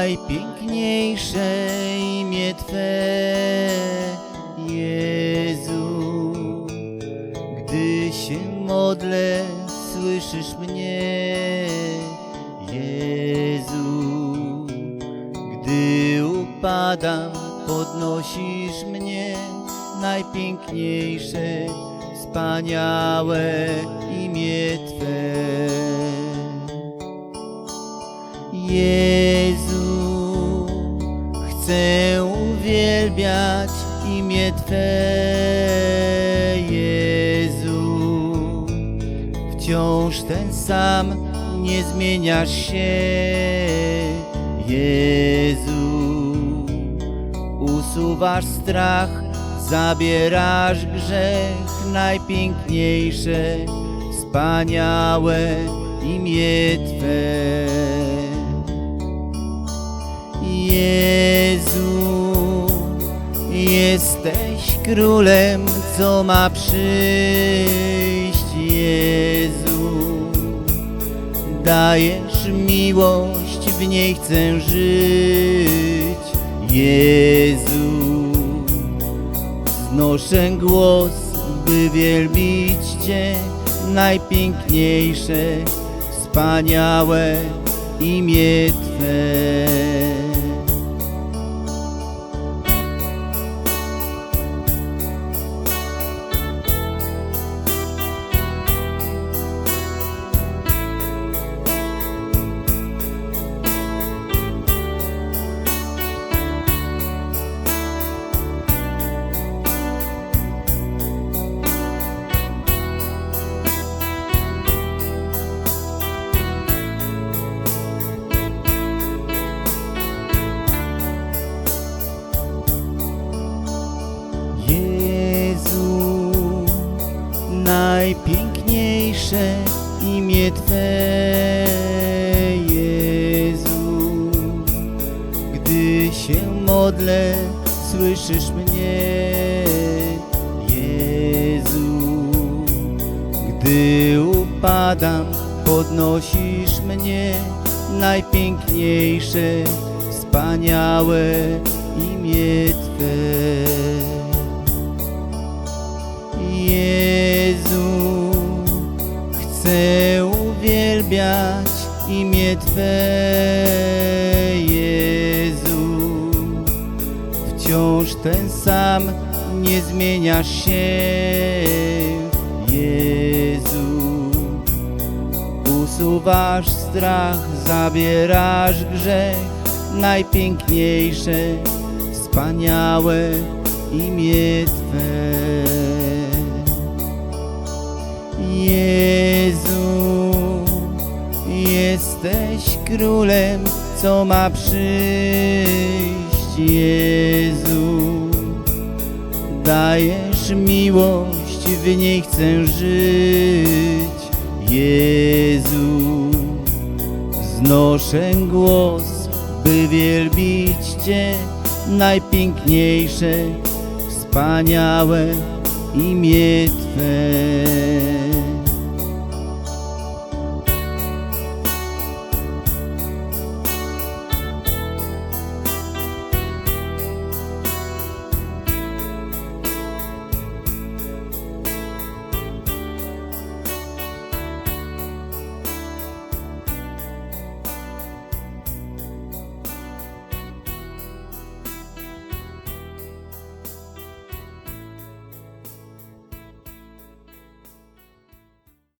najpiękniejsze imię Twe, Jezu, gdy się modlę, słyszysz mnie, Jezu, gdy upadam, podnosisz mnie, najpiękniejsze, wspaniałe imię Twe. Jezu, chcę uwielbiać imię Twe, Jezu. Wciąż ten sam, nie zmieniasz się, Jezu. Usuwasz strach, zabierasz grzech, najpiękniejsze, wspaniałe imię Twe. Jezu, jesteś królem, co ma przyjść, Jezu. Dajesz miłość, w niej chcę żyć, Jezu. Znoszę głos, by wielbić Cię, najpiękniejsze, wspaniałe imię Twe. Najpiękniejsze imię Twe, Jezu. Gdy się modlę, słyszysz mnie, Jezu. Gdy upadam, podnosisz mnie, najpiękniejsze, wspaniałe imię Twe. Jezu, uwielbiać imię Twe, Jezu. Wciąż ten sam, nie zmieniasz się, Jezu. Usuwasz strach, zabierasz grzech, najpiękniejsze, wspaniałe imię Twe. Jezu, jesteś królem, co ma przyjść, Jezu. Dajesz miłość, w niej chcę żyć, Jezu. Znoszę głos, by wielbić Cię, najpiękniejsze, wspaniałe imię Twe.